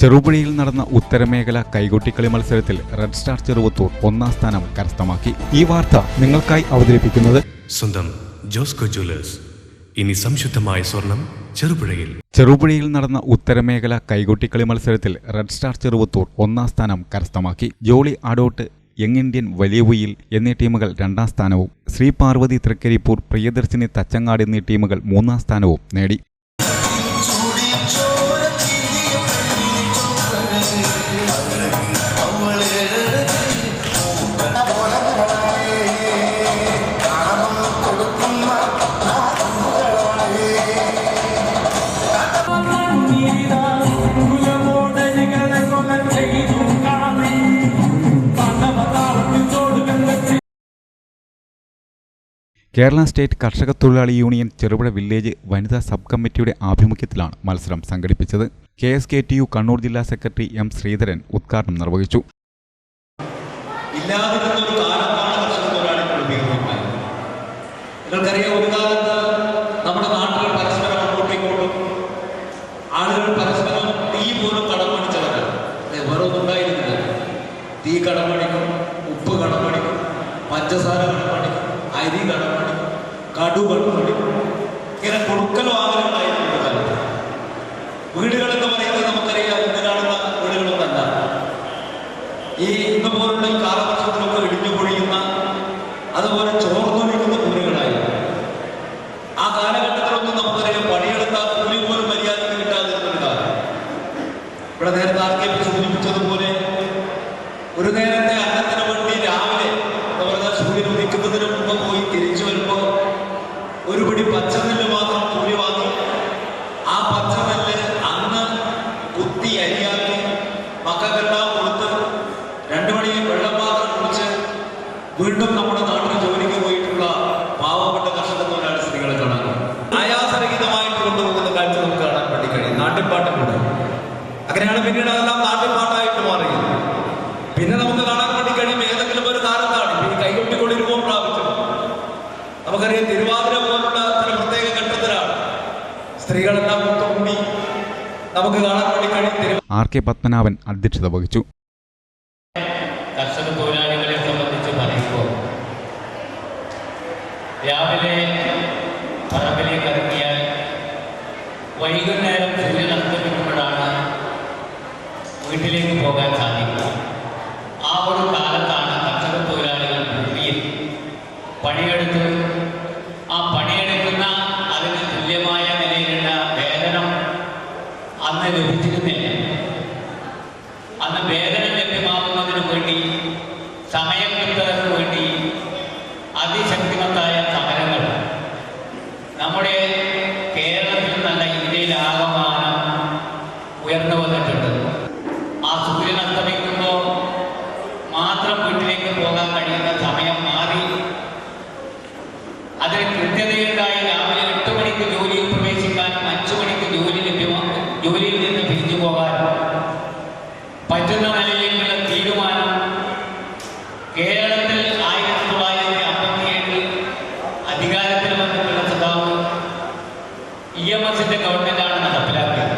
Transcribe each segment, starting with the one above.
ചെറുപുഴയിൽ നടന്ന ഉത്തരമേഖല കൈകൊട്ടിക്കളി മത്സരത്തിൽ red star Cheruvathur ഒന്നാം സ്ഥാനം കരസ്ഥമാക്കി. ഈ വാർത്ത നിങ്ങൾക്കായി അവതരിപ്പിക്കുന്നത് സ്വന്തം ജോസ്കോ ജ്വല്ലേഴ്സ്. ഇനി സംശുദ്ധമായ സ്വർണം ചെറുപുഴയിൽ. ചെറുപുഴയിൽ നടന്ന ഉത്തരമേഖല കൈകൊട്ടിക്കളി മത്സരത്തിൽ റെഡ് സ്റ്റാർ ചെറുവത്തൂർ ഒന്നാം സ്ഥാനം കരസ്ഥമാക്കി. ജോളി അഡോട്ട് യങ് ഇന്ത്യൻ വലിയ ഉയിൽ എന്നീ ടീമുകൾ രണ്ടാം സ്ഥാനവും. ശ്രീ പാർവതി തൃക്കരിപ്പൂർ പ്രിയദർശിനി തച്ചങ്ങാട് എന്നീ ടീമുകൾ മൂന്നാം സ്ഥാനവും നേടി. കേരള സ്റ്റേറ്റ് കർഷക തൊഴിലാളി യൂണിയൻ ചെറുപുഴ വില്ലേജ് വനിതാ സബ് കമ്മിറ്റിയുടെ ആഭിമുഖ്യത്തിലാണ് മത്സരം സംഘടിപ്പിച്ചത്. K S K T U Kannur ജില്ലാ സെക്രട്ടറി എം ശ്രീധരൻ ഉദ്ഘാടനം നിർവഹിച്ചു. തീ പോലും ഉപ്പ് കടം പഞ്ചസാര കടം അരി കടം മേടിക്കും കടു കടം മേടിക്കും ഇങ്ങനെ കൊടുക്കൽ വാങ്ങലുണ്ടായിരുന്നു കാലത്ത് വീടുകളെന്ന് പറയുന്നത് നമുക്കറിയാം ഇന്ന് കാണുന്ന വീടുകളൊന്നല്ല. ഈ ഇന്ന് പോലുള്ള കാലവർഷത്തിലൊക്കെ ഇടിഞ്ഞു പൊഴിയുന്ന അതുപോലെ ചോർന്നൊലിക്കുന്ന അരിയാക്കി മക്കൾക്കെല്ലാം കൊടുത്ത് രണ്ടു മണി വെള്ളം മാത്രം കുടിച്ച് വീണ്ടും നമ്മുടെ നാട്ടിൽ ജോലിക്ക് പോയിട്ടുള്ള പാവപ്പെട്ട കർഷക തൊഴിലാളി സ്ത്രീകളെ കാണാൻ ആയാസരഹിതമായിട്ട് കൊണ്ടുപോകുന്ന കാഴ്ച നമുക്ക് കാണാൻ വേണ്ടി കഴിയും. നാട്ടിൻപാട്ട് കൂടെ. അങ്ങനെയാണ് പിന്നീട് അതെല്ലാം നാട്ടിൻപാട്ടായിട്ട് മാറിയത്. പിന്നെ നമുക്ക് കാണാൻ വേണ്ടി കഴിയും ഏതെങ്കിലും ഒരു താരത്താണ് പിന്നെ കൈകൊട്ടിക്കൊണ്ട് രൂപം പ്രാപിച്ചു നമുക്കറിയാം തിരുവാതിര പോലുള്ള ചില പ്രത്യേക ഘട്ടത്തിലാണ് സ്ത്രീകളെല്ലാം കൂടി നമുക്ക് തിരുവാതിര ആർ കെ പത്മനാഭൻ അധ്യക്ഷത വഹിച്ചു. കർഷക തൊഴിലാളികളെ സംബന്ധിച്ച് പറയുമ്പോൾ രാവിലെ പറമ്പിലേക്ക് ഇറങ്ങിയാൽ വൈകുന്നേരം സൂര്യൻ അസ്തമിക്കുമ്പോഴാണ് വീട്ടിലേക്ക് പോകാൻ സാധിക്കുക. ആ ഒരു കാലത്താണ് കർഷക തൊഴിലാളികൾ ഭൂമിയിൽ പണിയെടുത്ത് ആ പണിയെടുക്കുന്ന അതിന് തുല്യമായ നിലയിലുള്ള വേതനം അന്ന് ലഭിച്ചിരുന്നില്ല അന്ന് വേതനം ലഭ്യമാകുന്നതിന് വേണ്ടി സമയം കിട്ടുന്നതിന് വേണ്ടി അതിശക്തിമത്തായ സമരങ്ങൾ. നമ്മുടെ കേരളത്തിൽ നല്ല ഇന്ത്യയിലാകമാനം ഉയർന്നു വന്നിട്ടുണ്ട്. ആ സൂര്യൻ അസ്തമിക്കുമ്പോൾ മാത്രം വീട്ടിലേക്ക് പോകാൻ കഴിയുന്ന സമയം മാറി. അതിന് കൃത്യതയുണ്ടായി രാവിലെ എട്ട് മണിക്ക് ജോലിയിൽ പ്രവേശിക്കാനും അഞ്ചു മണിക്ക് ജോലി ലഭ്യമാകും ജോലിയിൽ നിന്ന് പിരിഞ്ഞു പോകാനും പറ്റുന്ന ഗവൺമെന്റാണ് നടപ്പിലാക്കിയത്.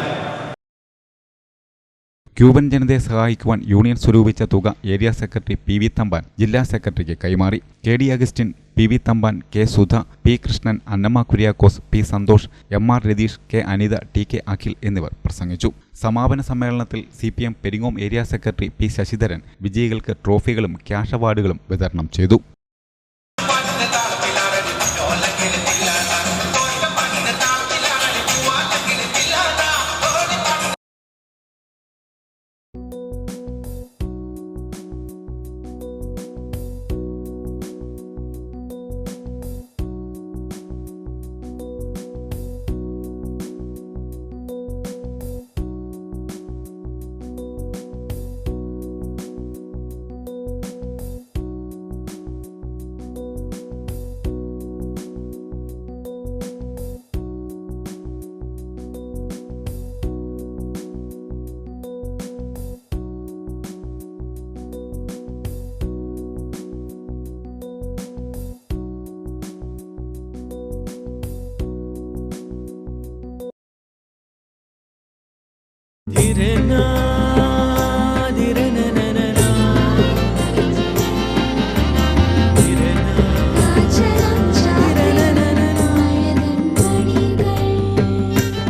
ക്യൂബൻ ജനതയെ സഹായിക്കുവാൻ യൂണിയൻ സ്വരൂപിച്ച തുക area secretary P V Thampan ജില്ലാ സെക്രട്ടറിക്ക് കൈമാറി. K D Augustine P V Thampan K Sudha P Krishnan Annamma Kuriakose P Santhosh M R Ratheesh K Anitha T K Akhil എന്നിവർ പ്രസംഗിച്ചു. സമാപന സമ്മേളനത്തിൽ C P M Peringome area secretary P Sasidharan വിജയികൾക്ക് ട്രോഫികളും cash അവാർഡുകളും വിതരണം ചെയ്തു.